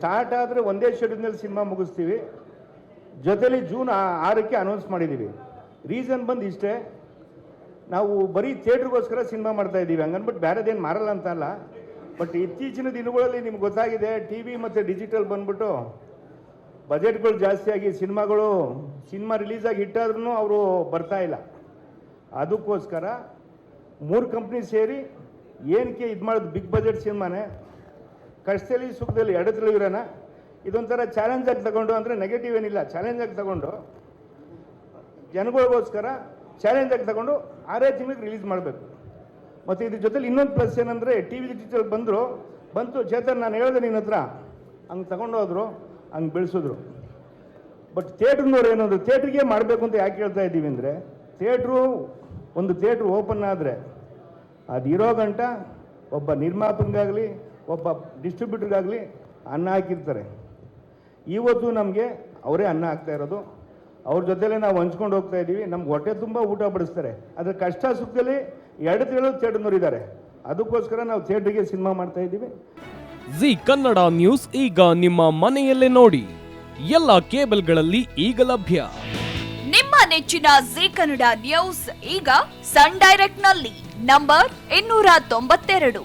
Start ಆದರೆ ಒಂದೇ ಶೆಡ್ಯೂಲ್ನಲ್ಲಿ cinema ಮುಗಿಸ್ತೀವಿ. ಜೊತೆಲಿ ಜೂನ್ ಆರಕ್ಕೆ ಅನೌನ್ಸ್ ಮಾಡಿದ್ದೀವಿ ರೀಸನ್ ಬಂದು ಇಷ್ಟೇ. ನಾವು ಬರೀ ಥಿಯೇಟ್ರಿಗೋಸ್ಕರ ಸಿನಿಮಾ ಮಾಡ್ತಾ ಇದ್ದೀವಿ ಹಂಗನ್ಬಿಟ್ಟು ಬೇರೆದೇನು ಮಾರಲ್ಲ ಅಂತ ಅಲ್ಲ. ಬಟ್ ಇತ್ತೀಚಿನ ದಿನಗಳಲ್ಲಿ ನಿಮ್ಗೆ ಗೊತ್ತಾಗಿದೆ ಟಿ ವಿ ಮತ್ತು ಡಿಜಿಟಲ್ ಬಂದ್ಬಿಟ್ಟು ಬಜೆಟ್ಗಳು ಜಾಸ್ತಿಯಾಗಿ ಸಿನಿಮಾಗಳು ಸಿನಿಮಾ ರಿಲೀಸ್ ಆಗಿ ಹಿಟ್ಟಾದ್ರೂ ಅವರು ಬರ್ತಾ ಇಲ್ಲ. ಅದಕ್ಕೋಸ್ಕರ ಮೂರು ಕಂಪ್ನಿ ಸೇರಿ ಏನಕ್ಕೆ ಇದು ಮಾಡೋದು ಬಿಗ್ ಬಜೆಟ್ ಸಿನಿಮಾನೇ ಕಷ್ಟದಲ್ಲಿ ಸುಖದಲ್ಲಿ ಎಡದಲ್ಲಿ ಇರೋಣ ಇದೊಂಥರ ಚಾಲೆಂಜ್ ಆಗಿ ತಗೊಂಡು ಅಂದರೆ ನೆಗೆಟಿವ್ ಏನಿಲ್ಲ ಚಾಲೆಂಜ್ ಆಗಿ ತಗೊಂಡು ಜನಗಳಿಗೋಸ್ಕರ ಚಾಲೆಂಜ್ ಆಗಿ ತಗೊಂಡು ಆರೇ ತಿಂಗಳಿಗೆ ರಿಲೀಸ್ ಮಾಡಬೇಕು. ಮತ್ತು ಇದ್ರ ಜೊತೆಲಿ ಇನ್ನೊಂದು ಪ್ಲಸ್ ಏನಂದರೆ ಟಿ ವಿ ಡಿಜಿಟಲ್ ಬಂದರು, ಬಂತು, ಚೇತನ್, ನಾನು ಹೇಳಿದೆ ನಿನ್ನ ಹತ್ರ. ಹಂಗೆ ತಗೊಂಡೋದ್ರು ಹಂಗೆ ಬೆಳೆಸಿದ್ರು. ಬಟ್ ಥಿಯೇಟ್ರ್ನವ್ರು ಏನಂದ್ರು ಥಿಯೇಟ್ರಿಗೆ ಮಾಡಬೇಕು ಅಂತ ಯಾಕೆ ಹೇಳ್ತಾ ಇದ್ದೀವಿ ಅಂದರೆ ಥಿಯೇಟ್ರು ಒಂದು ಥಿಯೇಟ್ರ್ ಓಪನ್ ಆದರೆ ಅದಿರೋ ಗಂಟ ಒಬ್ಬ ನಿರ್ಮಾಪಕನಿಗಾಗಲಿ ಒಬ್ಬ ಡಿಸ್ಟ್ರಿಬ್ಯೂಟರ್ಗಾಗಲಿ ಅನ್ನ ಹಾಕಿರ್ತಾರೆ. ಇವತ್ತು ನಮಗೆ ಅವರೇ ಅನ್ನ ಹಾಕ್ತಾ ಇರೋದು. ಅವ್ರ ಜೊತೆಲೇ ನಾವು ಹಂಚ್ಕೊಂಡು ಹೋಗ್ತಾ ಇದ್ದೀವಿ ನಮ್ಗೆ ಹೊಟ್ಟೆ ತುಂಬ ಊಟ ಬಡಿಸ್ತಾರೆ. ಅದ್ರ ಕಷ್ಟ ಸುಖದಲ್ಲಿ ಎರಡು ತಿಂಗಳು ಇದ್ದಾರೆ ಅದಕ್ಕೋಸ್ಕರ ನಾವು ಥಿಯೇಟ್ರಿಗೆ ಸಿನಿಮಾ ಮಾಡ್ತಾ ಇದ್ದೀವಿ ಜಿ ಕನ್ನಡ ನ್ಯೂಸ್ ಈಗ ನಿಮ್ಮ ಮನೆಯಲ್ಲೇ ನೋಡಿ. ಎಲ್ಲ ಕೇಬಲ್ಗಳಲ್ಲಿ ಈಗ ಲಭ್ಯ. ನಿಮ್ಮ ನೆಚ್ಚಿನ ಜಿ ಕನ್ನಡ ನ್ಯೂಸ್ ಈಗ ಸನ್ ಡೈರೆಕ್ಟ್ನಲ್ಲಿ ನಂಬರ್ ಇನ್ನೂರ ತೊಂಬತ್ತೆರಡು.